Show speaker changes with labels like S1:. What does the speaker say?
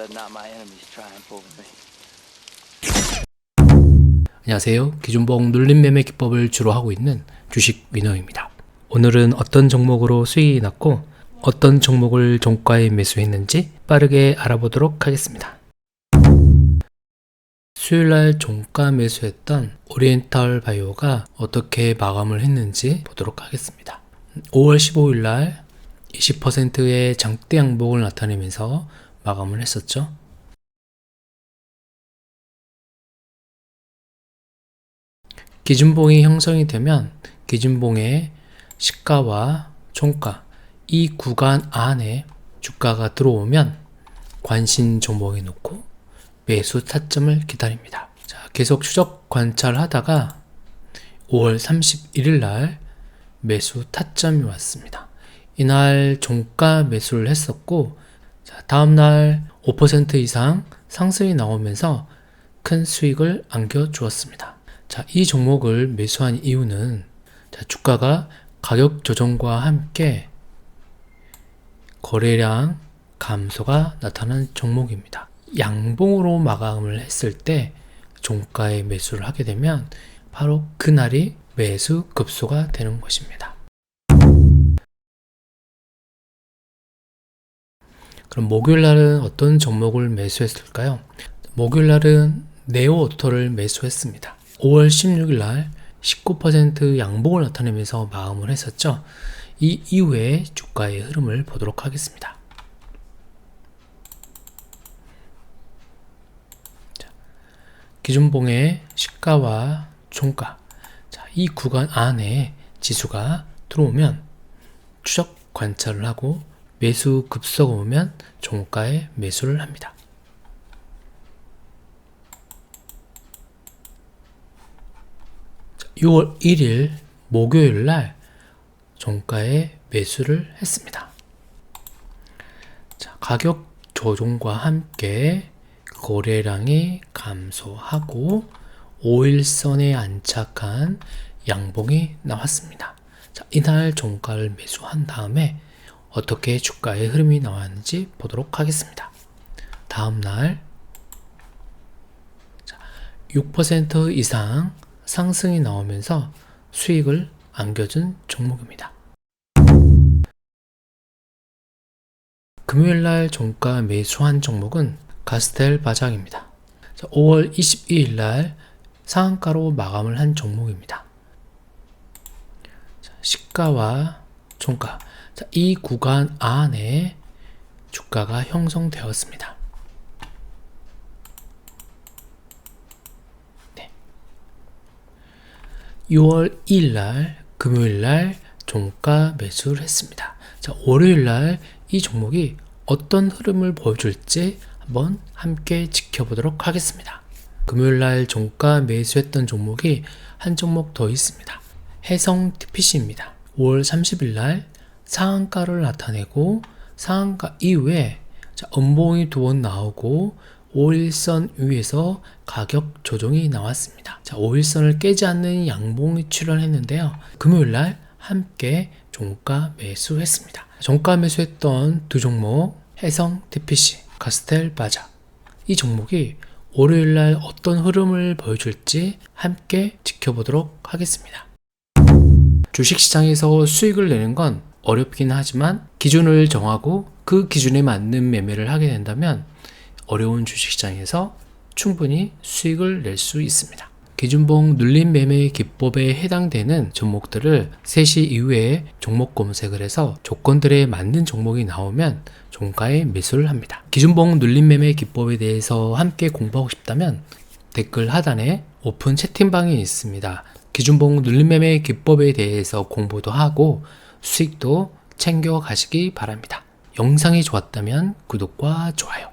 S1: Let not my enemies triumph over me.
S2: 안녕하세요. 기준봉 눌림 매매 기법을 주로 하고 있는 주식 위너입니다. 오늘은 어떤 종목으로 수익이 났고 어떤 종목을 종가에 매수했는지 빠르게 알아보도록 하겠습니다. 수요일날 종가 매수했던 오리엔탈 바이오가 어떻게 마감을 했는지 보도록 하겠습니다. 5월 15일날 20%의 장대 양봉을 나타내면서 마감을 했었죠. 기준봉이 형성이 되면 기준봉의 시가와 종가 이 구간 안에 주가가 들어오면 관심 종목에 놓고 매수 타점을 기다립니다. 자, 계속 추적 관찰하다가 5월 31일 날 매수 타점이 왔습니다. 이날 종가 매수를 했었고 자, 다음 날 5% 이상 상승이 나오면서 큰 수익을 안겨 주었습니다. 자, 이 종목을 매수한 이유는 자, 주가가 가격 조정과 함께 거래량 감소가 나타난 종목입니다. 양봉으로 마감을 했을 때 종가에 매수를 하게 되면 바로 그날이 매수 급소가 되는 것입니다. 그럼 목요일 날은 어떤 종목을 매수했을까요? 목요일 날은 네오오토를 매수했습니다. 5월 16일 날 19% 양봉을 나타내면서 마감을 했었죠. 이 이후에 주가의 흐름을 보도록 하겠습니다. 자, 기준봉의 시가와 종가 자, 이 구간 안에 지수가 들어오면 추적 관찰을 하고 매수 급소가 오면 종가에 매수를 합니다. 6월 1일 목요일 날 종가에 매수를 했습니다. 자, 가격 조정과 함께 거래량이 감소하고 5일선에 안착한 양봉이 나왔습니다. 자, 이날 종가를 매수한 다음에 어떻게 주가의 흐름이 나왔는지 보도록 하겠습니다. 다음 날 6% 이상 상승이 나오면서 수익을 안겨준 종목입니다. 금요일 날 종가 매수한 종목은 가스텔 바장입니다. 5월 22일 날 상한가로 마감을 한 종목입니다. 시가와 종가 이 구간 안에 주가가 형성되었습니다. 6월 2일 날 금요일 날 종가 매수를 했습니다. 자, 월요일 날 이 종목이 어떤 흐름을 보여줄지 한번 함께 지켜보도록 하겠습니다. 금요일 날 종가 매수했던 종목이 한 종목 더 있습니다. 해성 TPC입니다. 5월 30일 날 상한가를 나타내고 상한가 이후에 자, 음봉이 두 번 나오고 5일선 위에서 가격 조정이 나왔습니다. 자, 5일선을 깨지 않는 양봉이 출현했는데요. 금요일 날 함께 종가 매수했습니다. 종가 매수했던 두 종목 해성 TPC, 카스텔 바자 이 종목이 월요일 날 어떤 흐름을 보여줄지 함께 지켜보도록 하겠습니다. 주식시장에서 수익을 내는 건 어렵긴 하지만 기준을 정하고 그 기준에 맞는 매매를 하게 된다면 어려운 주식시장에서 충분히 수익을 낼 수 있습니다. 기준봉 눌림 매매 기법에 해당되는 종목들을 3시 이후에 종목 검색을 해서 조건들에 맞는 종목이 나오면 종가에 매수를 합니다. 기준봉 눌림 매매 기법에 대해서 함께 공부하고 싶다면 댓글 하단에 오픈 채팅방이 있습니다. 기준봉 눌림 매매 기법에 대해서 공부도 하고 수익도 챙겨 가시기 바랍니다. 영상이 좋았다면 구독과 좋아요.